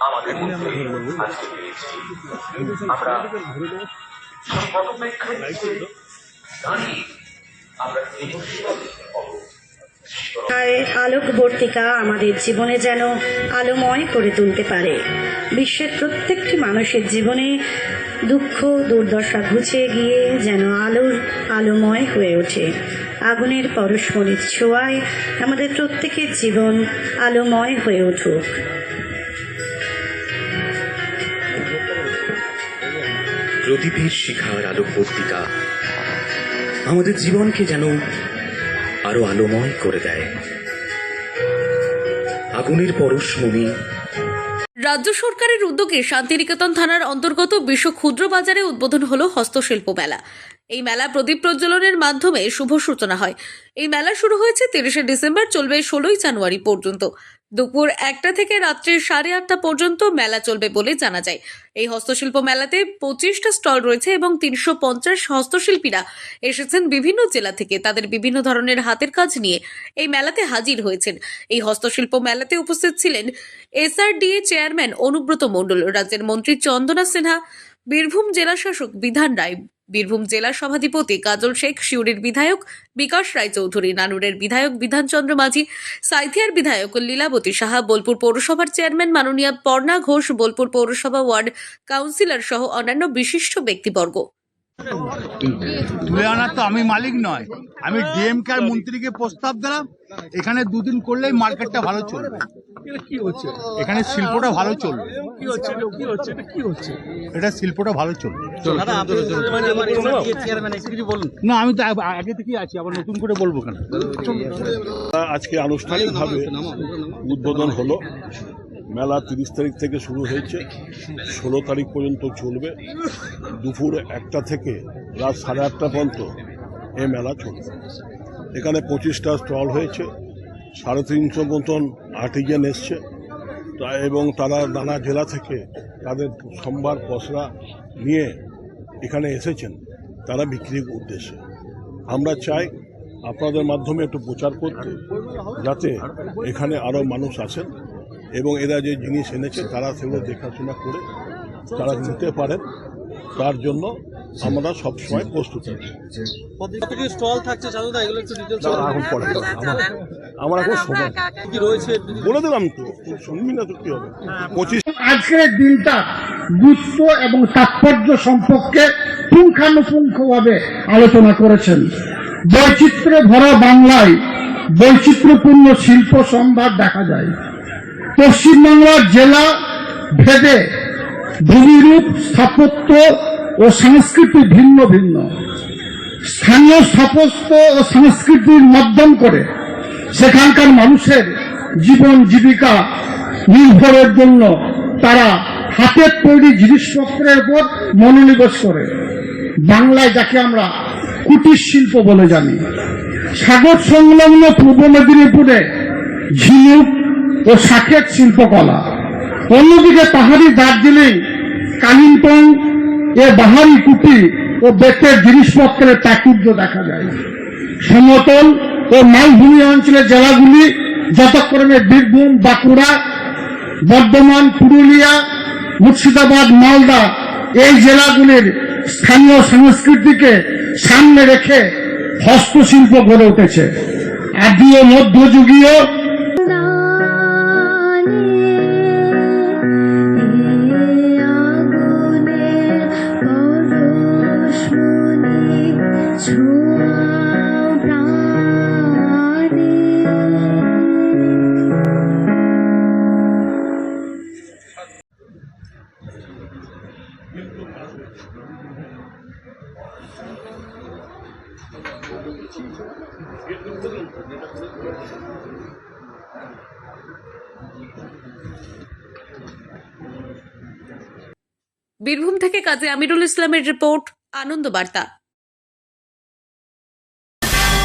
আমাদের মধ্যে আজকে পেয়েছি আমরা আলোকবর্তিকা আমাদের জীবনে যেন আলোময় করে তুলতে পারে। বিশ্বের প্রত্যেকটি মানুষের জীবনে দুঃখ, দুর্দশা ঘুচে গিয়ে যেন আলোর আলোময় হয়ে ওঠে। আগুনের পরস্পরের ছোঁয়ায় আমাদের প্রত্যেকের জীবন আলোময় হয়ে উঠুক। প্রদীপের শিখার আলোকবর্তিকা আমাদের জীবনকে যেন আরও আলোময় করে দেয়। আগুনের পরশমণি। রাজ্য সরকারের উদ্যোগে শান্তিনিকেতন থানার অন্তর্গত বিশ্ব ক্ষুদ্র বাজারে উদ্বোধন হলো হস্তশিল্প মেলা। এই মেলা প্রদীপ প্রজ্বলনের মাধ্যমে শুভ সূচনা হয়। এই মেলা শুরু হয়েছে তিরিশে ডিসেম্বর, চলবে ষোলোই জানুয়ারি পর্যন্ত। দুপুর একটা থেকে রাত্রি সাড়ে আটটা পর্যন্ত মেলা চলবে বলে জানা যায়। এই হস্তশিল্প মেলাতে পঁচিশটা স্টল রয়েছে এবং তিনশো পঞ্চাশ হস্তশিল্পীরা এসেছেন বিভিন্ন জেলা থেকে। তাদের বিভিন্ন ধরনের হাতের কাজ নিয়ে এই মেলাতে হাজির হয়েছেন। এই হস্তশিল্প মেলাতে উপস্থিত ছিলেন এসআরডিএ চেয়ারম্যান অনুব্রত মণ্ডল, রাজ্যের মন্ত্রী চন্দনা সিনহা, বীরভূম জেলা শাসক বিধান রায় বীরভূম জেলা সভাধিপতি কাজল শেখ শিউরির বিধায়ক বিকাশ রায়চৌধুরী, নানুরের বিধায়ক বিধানচন্দ্র মাঝি, সাইথিয়ার বিধায়ক লীলাবতী সাহা, বোলপুর পৌরসভার চেয়ারম্যান মাননীয় পর্ণা ঘোষ, বোলপুর পৌরসভা ওয়ার্ড কাউন্সিলর সহ অন্যান্য বিশিষ্ট ব্যক্তিবর্গ। তুলে আনার তো আমি মালিক নয়। আমি ডিএমকে আর মন্ত্রীকে প্রস্তাব দিলাম। এখানে দুদিন করলেই মার্কেটটা ভালো চলবে। কি হচ্ছে? এখানে শিল্পটা ভালো চলবে। কি হচ্ছে? এটা কি হচ্ছে? এটা কি হচ্ছে? এটা শিল্পটা ভালো চলবে। মানে না আমি তো আগে থেকেই আছি আবার নতুন করে বলব কেন? আজকে আনুষ্ঠানিকভাবে উদ্বোধন হলো। মেলা তিরিশ তারিখ থেকে শুরু হয়েছে। ষোলো তারিখ পর্যন্ত চলবে। দুপুর একটা থেকে রাত সাড়ে আটটা পর্যন্ত এই মেলা চলবে। এখানে পঁচিশটা স্টল হয়েছে। সাড়ে তিনশো মতন আর্টিজেন এসছে। এবং তারা নানা জেলা থেকে তাদের সোমবার পসরা নিয়ে এখানে এসেছেন তারা বিক্রির উদ্দেশ্যে। আমরা চাই আপনাদের মাধ্যমে একটু প্রচার করতে, যাতে এখানে আরও মানুষ আছেন এবং এরা যে জিনিস এনেছে তারা সেগুলো দেখাশোনা করে তারা নিতে পারেন। তার জন্য আমরা সবসময় প্রস্তুত আছি। স্টল থাকছে চাঁদা এগুলো একটু ডিটেলস এখন পরে আমার আমার এখন সময়। কি রয়েছে? বলে দিলাম তো শুনবি না তো কি হবে। পঁচিশ আজকের দিনটা গুরুত্ব এবং তাৎপর্য সম্পর্কে পুঙ্খানুপুঙ্খভাবে আলোচনা করেছেন। বৈচিত্র্যে ভরা বাংলায় বৈচিত্র্যপূর্ণ শিল্প সম্ভার দেখা যায়। পশ্চিমবাংলার জেলা ভেদে ভূমিরূপ স্থাপত্য ও সংস্কৃতি ভিন্ন ভিন্ন। স্থানীয় স্থাপত্য ও সংস্কৃতির মাধ্যম করে সেখানকার মানুষের জীবন জীবিকা নির্ভরের জন্য তারা হাতের তৈরি জিনিসপত্রের উপর মনোনিবেশ করে। বাংলায় যাকে আমরা কুটির শিল্প বলে জানি। সাগর সংলগ্ন পূর্ব মেদিনীপুরে ঝিনুক ও শাকের শিল্পকলা। অন্যদিকে পাহাড়ি দার্জিলিং, কালিম্পং এ বাহারি কুটি ও বেতের জিনিসপত্রের প্রাচুর্য দেখা যায়। সমতল ও মালভূমি অঞ্চলের জেলাগুলি যথাক্রমে বীরভূম, বাঁকুড়া, বর্ধমান, পুরুলিয়া, মুর্শিদাবাদ, মালদা এই জেলাগুলির স্থানীয় সংস্কৃতিকে সামনে রেখে হস্তশিল্প গড়ে উঠেছে। আদি ও মধ্যযুগীয় বীরভূম থেকে কাজে আমিরুল ইসলামের রিপোর্ট আনন্দ বার্তা